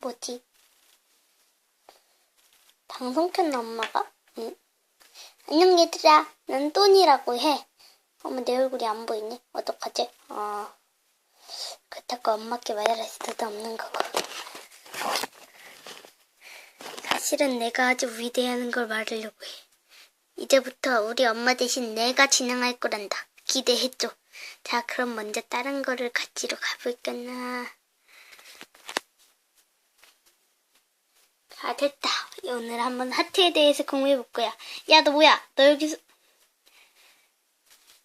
뭐지? 방송 켰나 엄마가? 응. 안녕 얘들아. 난 또니라고 해. 어머 내 얼굴이 안 보이네. 어떡하지? 어. 그렇다고 엄마께 말할 수도 없는 거고. 사실은 내가 아주 위대한 걸 말하려고 해. 이제부터 우리 엄마 대신 내가 진행할 거란다. 기대해줘. 자, 그럼 먼저 다른 거를 가지러 가볼까나. 아, 됐다. 오늘 한번 하트에 대해서 공부해볼 거야. 야, 너 뭐야? 너 여기서.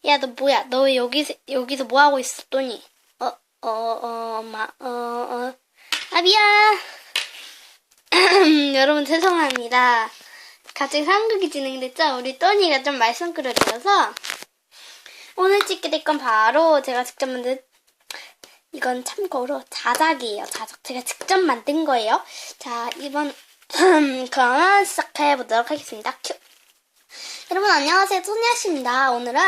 야, 너 뭐야? 너 왜 여기서, 여기서 뭐 하고 있어, 또니? 어, 어, 어, 엄마, 어, 어. 아, 미안. 여러분, 죄송합니다. 갑자기 상극이 진행됐죠? 우리 또니가 좀 말썽꾸러기여서 오늘 찍게 될 건 바로 제가 직접 만든 이건 참고로 자작이에요. 자작. 제가 직접 만든 거예요. 자, 이번 그러면 시작해 보도록 하겠습니다. 큐. 여러분 안녕하세요. 소니아씨입니다. 오늘은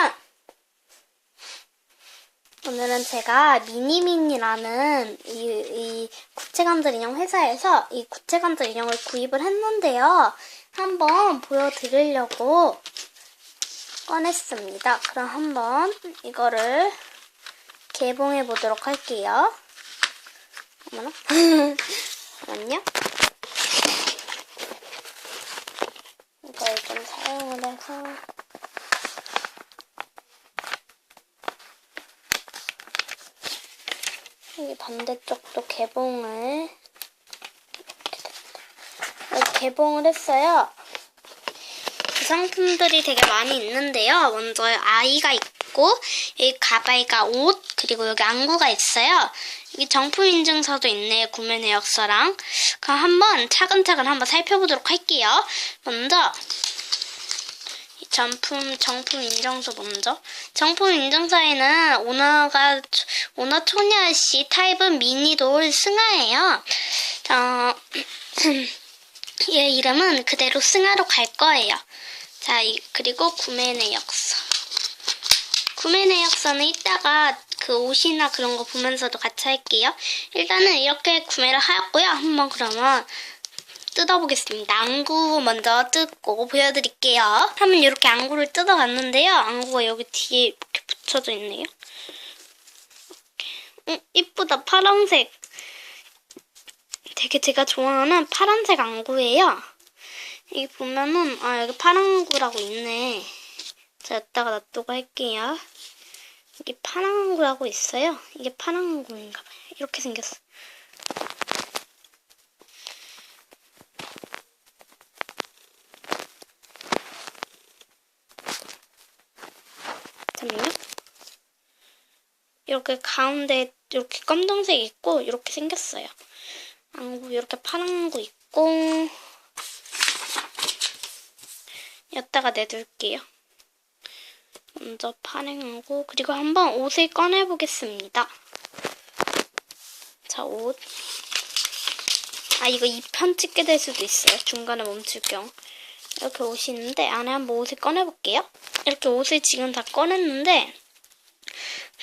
오늘은 제가 미니민이라는 이, 이 구체감들 인형 회사에서 이 구체감들 인형을 구입을 했는데요. 한번 보여드리려고 꺼냈습니다. 그럼 한번 이거를 개봉해 보도록 할게요. 어머나. 잠깐만요. 이걸 좀 사용을 해서 여기 반대쪽도 개봉을 이렇게 개봉을 했어요. 구성품들이 되게 많이 있는데요. 먼저 아이가 있고 여기 가발과 옷 그리고 여기 안구가 있어요. 여기 정품 인증서도 있네요. 구매 내역서랑. 그럼 한번 차근차근 한번 살펴보도록 할게요. 먼저 이 정품 정품 인증서 먼저 정품 인증서에는 오너가 오너 초녀 씨 타입은 미니돌 승하예요. 어, 얘 이름은 그대로 승하로 갈 거예요. 자, 이- 그리고 구매 내역서. 구매 내역서는 이따가 그 옷이나 그런 거 보면서도 같이 할게요. 일단은 이렇게 구매를 하였고요. 한번 그러면 뜯어보겠습니다. 안구 먼저 뜯고 보여드릴게요. 하면 이렇게 안구를 뜯어봤는데요. 안구가 여기 뒤에 이렇게 붙여져 있네요. 음, 이쁘다. 파란색. 되게 제가 좋아하는 파란색 안구예요. 여기 보면은 아 여기 파랑구라고 있네. 자 여기다가 놔두고 할게요. 이게 파랑구라고 있어요. 이게 파랑구인가 봐요. 이렇게 생겼어. 잠깐만요. 이렇게 가운데 이렇게 검정색 있고 이렇게 생겼어요. 안구 이렇게 파란 거 있고 여기다가 내둘게요. 먼저 파랭하고 그리고 한번 옷을 꺼내 보겠습니다. 자, 옷. 아, 이거 2편 찍게 될 수도 있어요. 중간에 멈출 경우. 이렇게 옷이 있는데 안에 한번 옷을 꺼내 볼게요. 이렇게 옷을 지금 다 꺼냈는데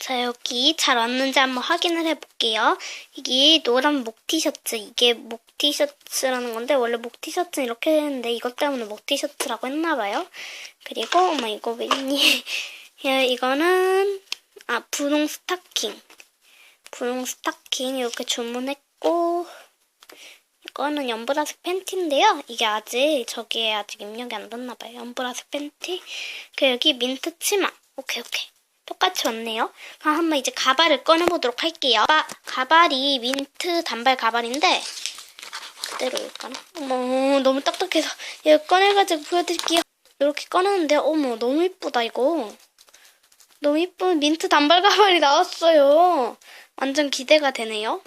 자, 여기 잘 왔는지 한번 확인을 해볼게요. 이게 노란 목 티셔츠. 이게 목 티셔츠라는 건데, 원래 목 티셔츠는 이렇게 했는데, 이것 때문에 목 티셔츠라고 했나봐요. 그리고, 어머, 이거 웬니? 야, 이거는, 아, 분홍 스타킹. 분홍 스타킹 이렇게 주문했고, 이거는 연보라색 팬티인데요. 이게 아직, 저기에 아직 입력이 안 됐나봐요. 연보라색 팬티. 그 여기 민트 치마. 오케이, 오케이. 똑같이 왔네요. 그럼 한번 이제 가발을 꺼내보도록 할게요. 가, 가발 이 민트 단발 가발인데 그대로 일까나? 어머 너무 딱딱해서 이거 꺼내가지고 보여드릴게요. 이렇게 꺼내는데 어머 너무 이쁘다 이거. 너무 이쁜 민트 단발 가발이 나왔어요. 완전 기대가 되네요.